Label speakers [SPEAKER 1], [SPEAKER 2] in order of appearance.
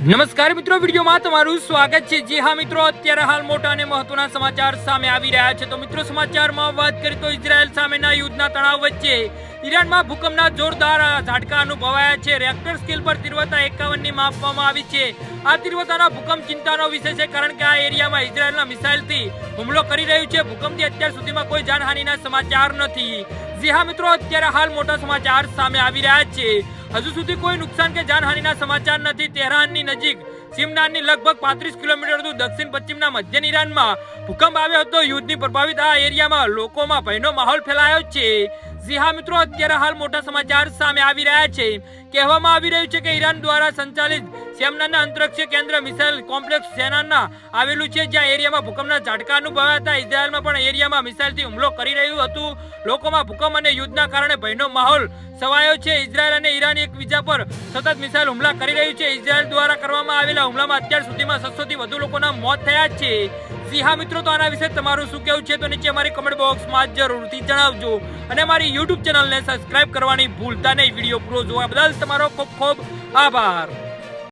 [SPEAKER 1] નમસ્કાર મિત્રો, વિડીયોમાં તમારું સ્વાગત છે. જી હા મિત્રો, અત્યારે હાલ મોટા અને મહત્વના સમાચાર સામે આવી રહ્યા છે. તો મિત્રો, સમાચારમાં વાત કરીએ તો ઇઝરાયલ સામેના યુદ્ધના તણાવ વચ્ચે ઈરાનમાં ભૂકંપના જોરદાર ઝાટકા અનુભવાયા છે. રેક્ટર સ્કેલ પર તીવ્રતા એકાવનની માપવામાં આવી છે. આ તીવ્રતાના ભૂકંપ ચિંતાનો વિષય છે, કારણ કે આ એરિયામાં ઇઝરાયલના મિસાઇલથી હુમલો કરી રહ્યું છે. ભૂકંપથી અત્યાર સુધીમાં કોઈ જાનહાનિના સમાચાર નથી. જી હા મિત્રો, અત્યારે હાલ મોટા સમાચાર સામે આવી રહ્યા છે. હજુ સુધી કોઈ નુકસાન કે જાનહાનિના સમાચાર નથી. તેહરાનની નજીક સિમનાનની લગભગ પાંત્રીસ કિલોમીટર દૂર દક્ષિણ પશ્ચિમના મધ્ય ઈરાનમાં ભૂકંપ આવ્યો હતો. યુદ્ધની પ્રભાવિત આ એરિયામાં લોકોમાં ભયનો માહોલ ફેલાયો છે. જી હા મિત્રો, અત્યારે હાલ મોટા સમાચાર સામે આવી રહ્યા છે. કહેવામાં આવી રહ્યું છે કે ઈરાન દ્વારા સંચાલિત સેમનાના અંતરિક્ષ કેન્દ્ર મિસાઇલ કોમ્પ્લેક્સ સેનાના આવેલું છે, જ્યાં એરિયામાં ભૂકંપના ઝાટકા અનુભવાયા હતા ઇઝરાયલમાં પણ એરિયામાં મિસાઇલથી હુમલો કરી રહ્યું હતું. લોકોમાં ભૂકંપ અને યુદ્ધના કારણે ભયનો માહોલ સવાયો છે. ઇઝરાયલ અને ઈરાન એકબીજા પર સતત મિસાઇલ હુમલા કરી રહ્યું છે. ઇઝરાયલ દ્વારા કરવામાં આવેલા હુમલામાં અત્યાર સુધીમાં 600 વધુ લોકોના મોત થયા છે. સિંહા મિત્રો, તો આના વિશે તમારું શું કહેવું છે? તો નીચે અમારી કમેન્ટ બોક્સમાં જરૂરથી જણાવજો. અને અમારી યુટ્યુબ ચેનલને સબસ્ક્રાઇબ કરવાની ભૂલતા નહીં. વીડિયો પૂરો જોવા બદલ તમારો ખૂબ ખૂબ આભાર.